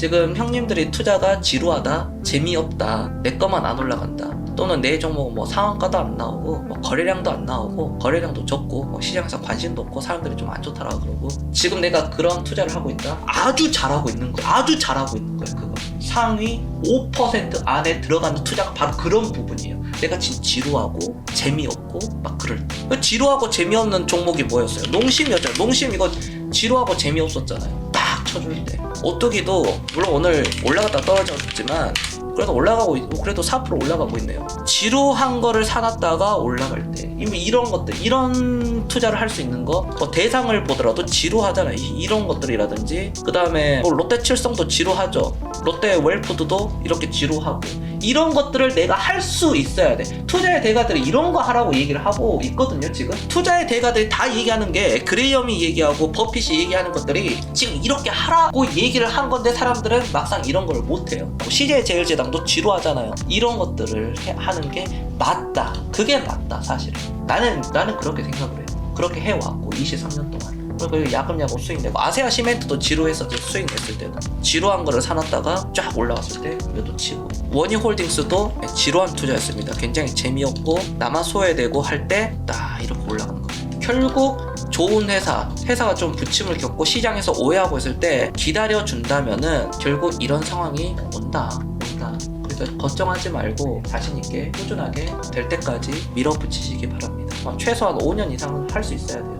지금 형님들이 투자가 지루하다, 재미없다, 내 거만 안 올라간다. 또는 내 종목은 뭐 상한가도 안 나오고 뭐 거래량도 안 나오고 거래량도 적고 뭐 시장에서 관심도 없고 사람들이 좀 안 좋다라 그러고 지금 내가 그런 투자를 하고 있다? 아주 잘하고 있는 거야. 아주 잘하고 있는 거야 그거. 상위 5% 안에 들어가는 투자가 바로 그런 부분이에요. 내가 진짜 지루하고 재미없고 막 그럴 때. 지루하고 재미없는 종목이 뭐였어요? 농심이었잖아요 농심 이거 지루하고 재미없었잖아요. 딱 쳐줄 때 오뚜기도 물론 오늘 올라갔다 떨어졌지만 그래도 올라가고 있고 그래도 4% 올라가고 있네요. 지루한 거를 사놨다가 올라갈 때 이런 것들 이런 투자를 할 수 있는 거 뭐 대상을 보더라도 지루하잖아요. 이- 이런 것들이라든지 그 다음에 뭐 롯데 칠성도 지루하죠. 롯데 웰푸드도 이렇게 지루하고 이런 것들을 내가 할 수 있어야 돼. 투자의 대가들이 이런 거 하라고 얘기를 하고 있거든요. 지금 투자의 대가들이 다 얘기하는 게 그레이엄이 얘기하고 버핏이 얘기하는 것들이 지금 이렇게 하라고 얘기를 한 건데 사람들은 막상 이런 걸 못해요. 뭐 CJ 제일제당도 지루하잖아요. 이런 것들을 해- 하는 게 맞다. 그게 맞다 사실은. 나는 나는 그렇게 생각을 해요. 그렇게 해왔고 23년 동안. 그리고 야금야금 수익 내고 아세아 시멘트도 지루했었죠 수익 냈을 때도 지루한 거를 사놨다가 쫙 올라갔을 때 그래도 치고. 원희홀딩스도 지루한 투자였습니다. 굉장히 재미없고 나만 소외되고 할 때 딱 이렇게 올라가는 거예요 결국 좋은 회사 회사가 좀 부침을 겪고 시장에서 오해하고 있을 때 기다려 준다면은 결국 이런 상황이 온다 온다. 그래서 걱정하지 말고 자신 있게 꾸준하게 될 때까지 밀어붙이시기 바랍니다. 어, 최소한 5년 이상은 할 수 있어야 돼요